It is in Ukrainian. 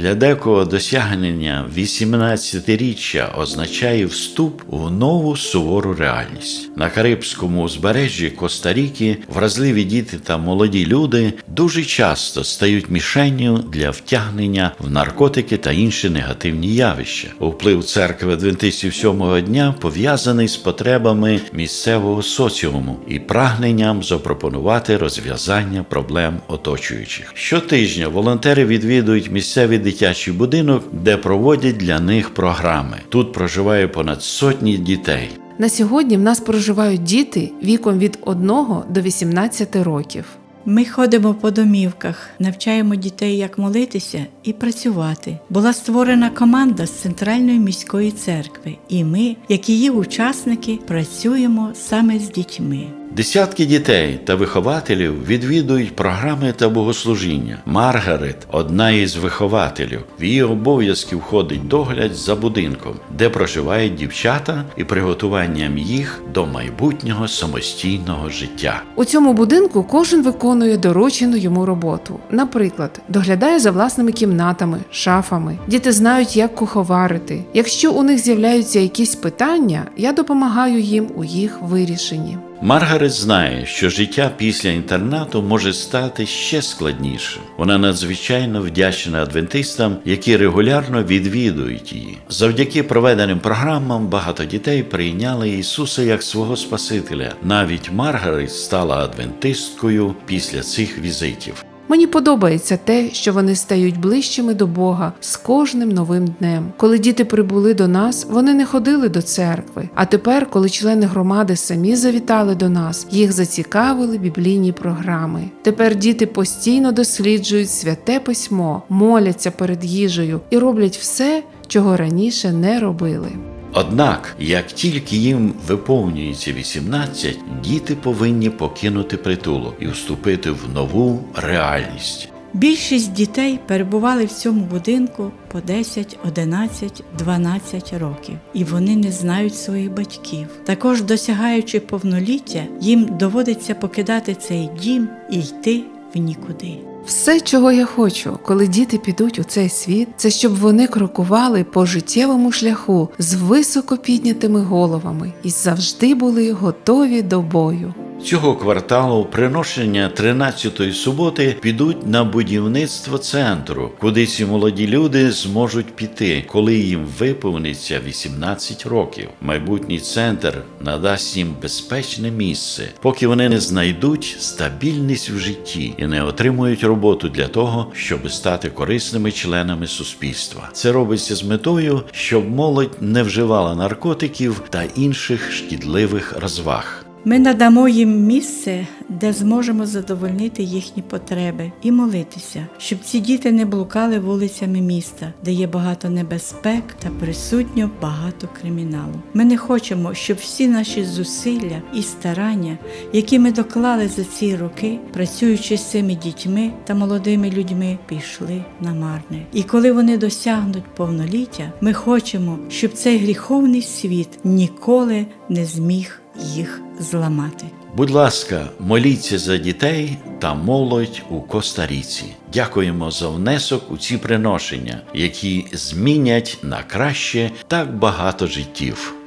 Для декого досягнення 18-річчя означає вступ у нову сувору реальність. На Карибському узбережжі Коста-Ріки вразливі діти та молоді люди дуже часто стають мішенню для втягнення в наркотики та інші негативні явища. Вплив церкви адвентистів сьомого дня пов'язаний з потребами місцевого соціуму і прагненням запропонувати розв'язання проблем оточуючих. Щотижня волонтери відвідують місцевий дитячий будинок, де проводять для них програми. Тут проживає понад сотні дітей. На сьогодні в нас проживають діти віком від 1 до 18 років. Ми ходимо по домівках, навчаємо дітей, як молитися і працювати. Була створена команда з центральної міської церкви, і ми, як її учасники, працюємо саме з дітьми. Десятки дітей та вихователів відвідують програми та богослужіння. Маргарет одна із вихователів. В її обов'язки входить догляд за будинком, де проживають дівчата і приготуванням їх до майбутнього самостійного життя. У цьому будинку кожен виконує доручену йому роботу. Наприклад, доглядає за власними кімнатами, шафами. Діти знають, як куховарити. Якщо у них з'являються якісь питання, я допомагаю їм у їх вирішенні. Маргарет знає, що життя після інтернату може стати ще складніше. Вона надзвичайно вдячна адвентистам, які регулярно відвідують її. Завдяки проведеним програмам багато дітей прийняли Ісуса як свого Спасителя. Навіть Маргарет стала адвентисткою після цих візитів. Мені подобається те, що вони стають ближчими до Бога з кожним новим днем. Коли діти прибули до нас, вони не ходили до церкви. А тепер, коли члени громади самі завітали до нас, їх зацікавили біблійні програми. Тепер діти постійно досліджують святе письмо, моляться перед їжею і роблять все, чого раніше не робили. Однак, як тільки їм виповнюється 18, діти повинні покинути притулок і вступити в нову реальність. Більшість дітей перебували в цьому будинку по 10, 11, 12 років, і вони не знають своїх батьків. Також, досягаючи повноліття, їм доводиться покидати цей дім і йти в нікуди. Все, чого я хочу, коли діти підуть у цей світ, це щоб вони крокували по життєвому шляху з високо піднятими головами і завжди були готові до бою. Цього кварталу приношення 13-ї суботи підуть на будівництво центру, куди ці молоді люди зможуть піти, коли їм виповниться 18 років. Майбутній центр надасть їм безпечне місце, поки вони не знайдуть стабільність в житті і не отримують роботу для того, щоб стати корисними членами суспільства. Це робиться з метою, щоб молодь не вживала наркотиків та інших шкідливих розваг. Ми надамо їм місце, де зможемо задовольнити їхні потреби і молитися, щоб ці діти не блукали вулицями міста, де є багато небезпек та присутньо багато криміналу. Ми не хочемо, щоб всі наші зусилля і старання, які ми доклали за ці роки, працюючи з цими дітьми та молодими людьми, пішли на марне. І коли вони досягнуть повноліття, ми хочемо, щоб цей гріховний світ ніколи не зміг їх зламати. Будь ласка, моліться за дітей та молодь у Коста-Ріці. Дякуємо за внесок у ці приношення, які змінять на краще так багато життів.